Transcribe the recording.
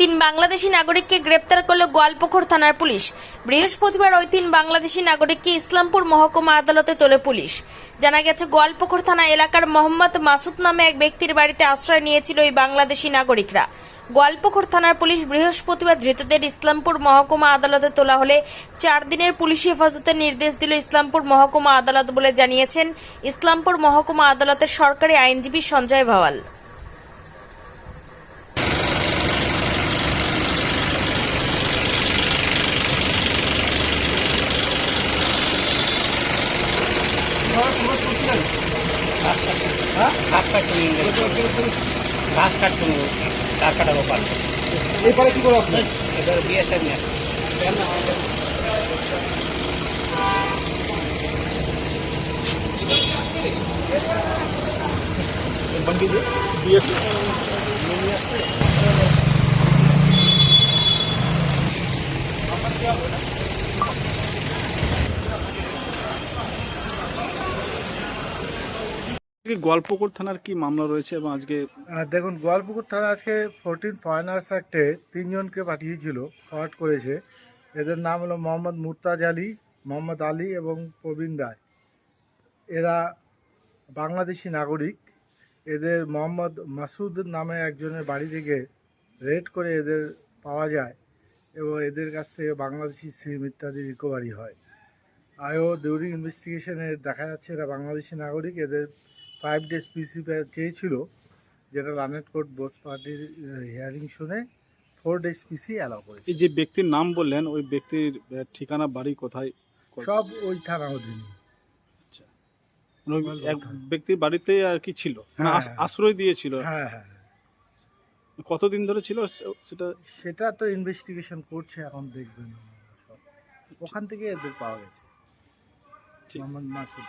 তিন বাংলাদেশি নাগরিককে গ্রেপ্তার করল গোয়ালপুকুর থানার পুলিশ। বৃহস্পতিবার ওই তিন বাংলাদেশি নাগরিককে ইসলামপুর মহকুমা আদালতে তোলে পুলিশ। জানা গেছে গোয়ালপুকুর থানা এলাকার মোহাম্মদ মাসুদ নামে এক ব্যক্তির বাড়িতে আশ্রয় নিয়েছিল ওই বাংলাদেশি নাগরিকরা। গোয়ালপুকুর থানার পুলিশ বৃহস্পতিবার ধৃতদের ইসলামপুর মহকুমা আদালতে তোলা হলে চার দিনের পুলিশ হেফাজতের নির্দেশ দিল ইসলামপুর মহকুমা আদালত বলে জানিয়েছেন, ইসলামপুর মহকুমা আদালতের সরকারি আইনজীবী সঞ্জয় ভাওয়াল। ঘাস কাটতে কাটছে ঘাস কাটতে নেব তার কাটাবো ওপার এরপরে কি করে আসলে এবার বিয়ে সাহেব নিয়ে আসছে বন্ডি দিয়েছে আজকে গোয়ালপুকুর থানার কি মামলা রয়েছে এবং আজকে দেখুন, গোয়ালপুকুর থানা আজকে ফোরটিন ফরেনার্স অ্যাক্টে তিনজনকে পাঠিয়েছিল ফরওয়ার্ড করেছে। এদের নাম হলো মোহাম্মদ মুরতাজ আলী, মোহাম্মদ আলী এবং প্রবীণ রায়। এরা বাংলাদেশি নাগরিক। এদের মোহাম্মদ মাসুদ নামে একজনের বাড়ি থেকে রেড করে এদের পাওয়া যায় এবং এদের কাছ থেকে বাংলাদেশি সিম ইত্যাদি রিকভারি হয়। আয়ও ডিউরিং ইনভেস্টিগেশনে দেখা যাচ্ছে, এরা বাংলাদেশি নাগরিক, এদের ফাইভ ডেজ পিসি চেয়েছিল যেটা রানের কোর্ট বোস পার্টির হিয়ারিং শুনে ফোর ডেজ পিসি অ্যালাউ করেছে। এই যে ব্যক্তির নাম বললেন ওই ব্যক্তির ঠিকানা বাড়ি কোথায়? সব ওই থানা অধীনে। মানে ওই এক ব্যক্তির বাড়িতে আর কি ছিল? মানে হ্যাঁ, হ্যাঁ। আশ্রয় দিয়েছিল। হ্যাঁ হ্যাঁ কতদিন ধরে ছিল সেটা? সেটা তো ইনভেস্টিগেশন করছে এখন দেখবেন। ওখান থেকে এদের পাওয়া গেছে। মোহাম্মদ মাসুদ।